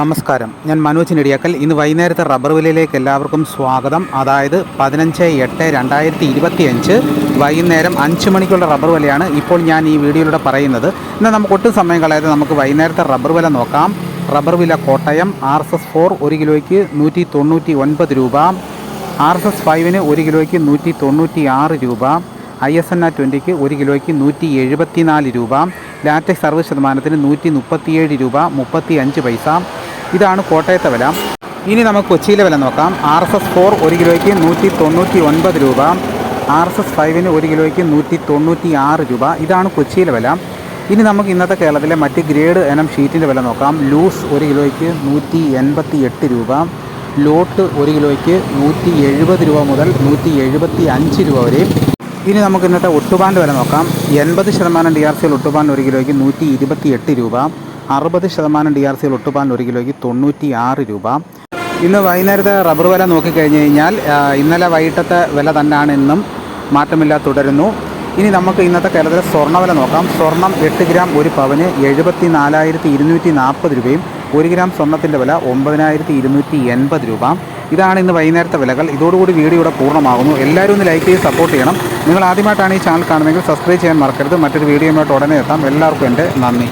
നമസ്കാരം. ഞാൻ മനോജ് നെടിയാക്കൽ. ഇന്ന് വൈകുന്നേരത്തെ റബ്ബർ വിലയിലേക്ക് എല്ലാവർക്കും സ്വാഗതം. അതായത് പതിനഞ്ച് എട്ട് രണ്ടായിരത്തി ഇരുപത്തിയഞ്ച് വൈകുന്നേരം അഞ്ച് മണിക്കുള്ള റബ്ബർ വിലയാണ് ഇപ്പോൾ ഞാൻ ഈ വീഡിയോയിലൂടെ പറയുന്നത്. എന്നാൽ നമുക്ക് ഒട്ടും സമയം കളയാതെ നമുക്ക് വൈകുന്നേരത്തെ റബ്ബർ വില നോക്കാം. റബ്ബർ വില Kottayam R S S four ഒരു കിലോയ്ക്ക് നൂറ്റി തൊണ്ണൂറ്റി ഒൻപത് രൂപ. ആർ എസ് എസ് ഫൈവിന് ഒരു കിലോയ്ക്ക് നൂറ്റി തൊണ്ണൂറ്റി ആറ് രൂപ. ഐ എസ് എൻ ആ ട്വന്റിക്ക് ഒരു കിലോയ്ക്ക് നൂറ്റി എഴുപത്തിനാല് രൂപ. ലാറ്റക്സ് അറുപത് ശതമാനത്തിന് നൂറ്റി മുപ്പത്തിയേഴ് രൂപ മുപ്പത്തി അഞ്ച് പൈസ. ഇതാണ് കോട്ടയത്തെ വില. ഇനി നമുക്ക് കൊച്ചിയിലെ വില നോക്കാം. ആർ എസ് എസ് ഫോർ ഒരു കിലോയ്ക്ക് നൂറ്റി തൊണ്ണൂറ്റി ഒൻപത് രൂപ. ആർ എസ് എസ് ഫൈവിന് ഒരു കിലോയ്ക്ക് നൂറ്റി തൊണ്ണൂറ്റി ആറ് രൂപ. ഇതാണ് കൊച്ചിയിലെ വില. ഇനി നമുക്ക് ഇന്നത്തെ കേരളത്തിലെ മറ്റ് ഗ്രേഡ് ഇനം ഷീറ്റിന്റെ വില നോക്കാം. ലൂസ് ഒരു കിലോയ്ക്ക് നൂറ്റി എൺപത്തി എട്ട് രൂപ. ലോട്ട് ഒരു കിലോയ്ക്ക് നൂറ്റി എഴുപത് രൂപ മുതൽ നൂറ്റി എഴുപത്തി അഞ്ച് രൂപ വരെ. ഇനി നമുക്ക് ഇന്നത്തെ ഒട്ടുപാന്റെ വില നോക്കാം. എൺപത് ശതമാനം ഡി ആർ സിയിൽ ഒട്ടുപാൻ ഒരു കിലോയ്ക്ക് നൂറ്റി ഇരുപത്തി എട്ട് രൂപ. അറുപത് ശതമാനം ഡി ആർ സിയിൽ ഒട്ടുപാൻ ഒരു കിലോയ്ക്ക് തൊണ്ണൂറ്റി ആറ് രൂപ. ഇന്ന് വൈകുന്നേരത്തെ റബ്ബർ വില നോക്കിക്കഴിഞ്ഞ് കഴിഞ്ഞാൽ ഇന്നലെ വൈകിട്ടത്തെ വില തന്നെയാണ് ഇന്നും മാറ്റമില്ലാതെ തുടരുന്നു. ഇനി നമുക്ക് ഇന്നത്തെ കേരളത്തിലെ സ്വർണവില നോക്കാം. സ്വർണം എട്ട് ഗ്രാം ഒരു പവന് എഴുപത്തി നാലായിരത്തി ഇരുന്നൂറ്റി നാൽപ്പത് രൂപയും ഒരു ഗ്രാം സ്വർണത്തിന്റെ വില ഒമ്പതിനായിരത്തി ഇരുന്നൂറ്റി എൺപത് രൂപ. ഇതാണ് ഇന്ന് വൈകുന്നേരത്തെ വിലകൾ. ഇതോടുകൂടി വീഡിയോ ഇവിടെ പൂർണമാകുന്നു. എല്ലാവരും ഒന്ന് ലൈക്ക് ചെയ്ത് സപ്പോർട്ട് ചെയ്യണം. നിങ്ങൾ ആദ്യമായിട്ടാണ് ഈ ചാനൽ കാണുന്നതെങ്കിൽ സബ്സ്ക്രൈബ് ചെയ്യാൻ മറക്കരുത്. മറ്റൊരു വീഡിയോയുമായിട്ട് ഉടനെ എത്താം. എല്ലാവർക്കും എന്റെ നന്ദി.